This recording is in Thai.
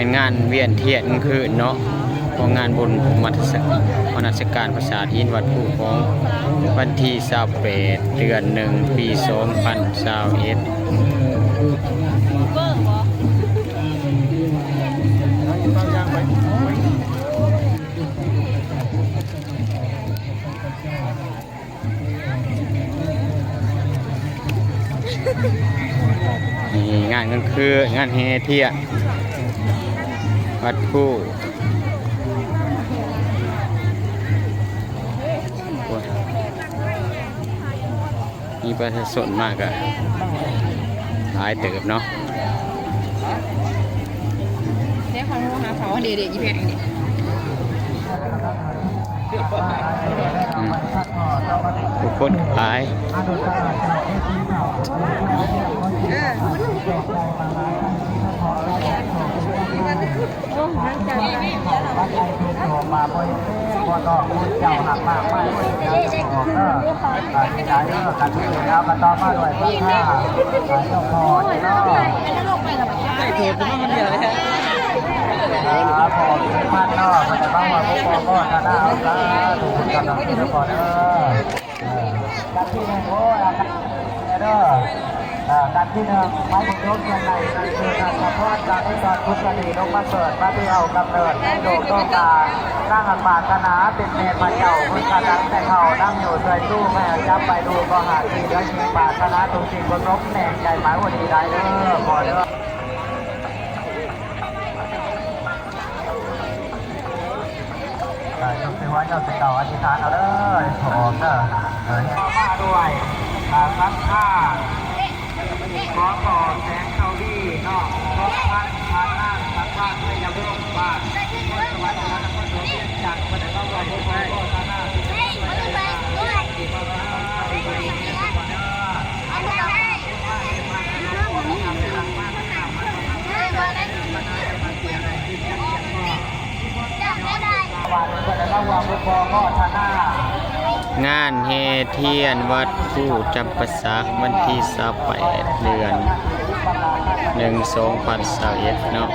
เป็นงานเวียนเทียนคืนเนาะของานบุญมัทสมนัสการภาษาทินวัดผู้ของวันที่28เดือนหนึ่งปี2021เบิ่งบ่นี่งานกลางคืนงานเฮเทียน วัดผู้มีประชาชนมากอะหลายเติบเนาะเดี๋ยวขาโทรหาเขาเดี๋ยวเดี๋ยวอีแพงนี่อืมทุกคนหลายเออโอ้นั่งจังนี่ มาบ่อย บ่ต่อคุณเจ้าหักมากไม่บ่ได้จะออกเด้อการที่ได้เด้อการที่แล้วต่อมาด้วยพระข้าเจ้าพ่อเนาะไอ้โถดมันมันเดียวเลยครับพอเป็นบ้านเนาะมันจะบ้างว่าพวกพ่อก็จะได้เอาซะถูกกำลังเด้อพ่อเด้อการที่โอ้ยเด้อ การที่หนึ่งไม้บุญยกยังไงคือการสะท้อนการที่ตอนพุทธนีลงมาเกิดมาที่เอากำเนิดโลกต้องการสร้างอันปารถนาเป็นเมตพระเจ้าพุทธดังแต่เขานั่งอยู่ใส่ตู้แม่ยับไปดูก็หาทีแล้วชีปารถนาตรงสิ่งบนรบแหน่งใจหมายวันดีได้เด้อพอเด้อยกมือไหว้เจ้าสิเก่าอธิษฐานเอาเด้อขอเด้อเออมาด้วยอาคัดข้าขอต่อแสงเข้าดีนอกขอพันพันหน้าสักพันไม่ยำร่มบ้านสวัสดีนะคนโส ดจักรประเดี๋ยวต้องรอพบกันก็ท่าหน้าที่ไม่ได้ที่มาบ้านที่บริเวณก่อนเด้อนหน้างานเฮเทียนวัดผู้จำปาสักวันที่8เดือน1 2021เนาะ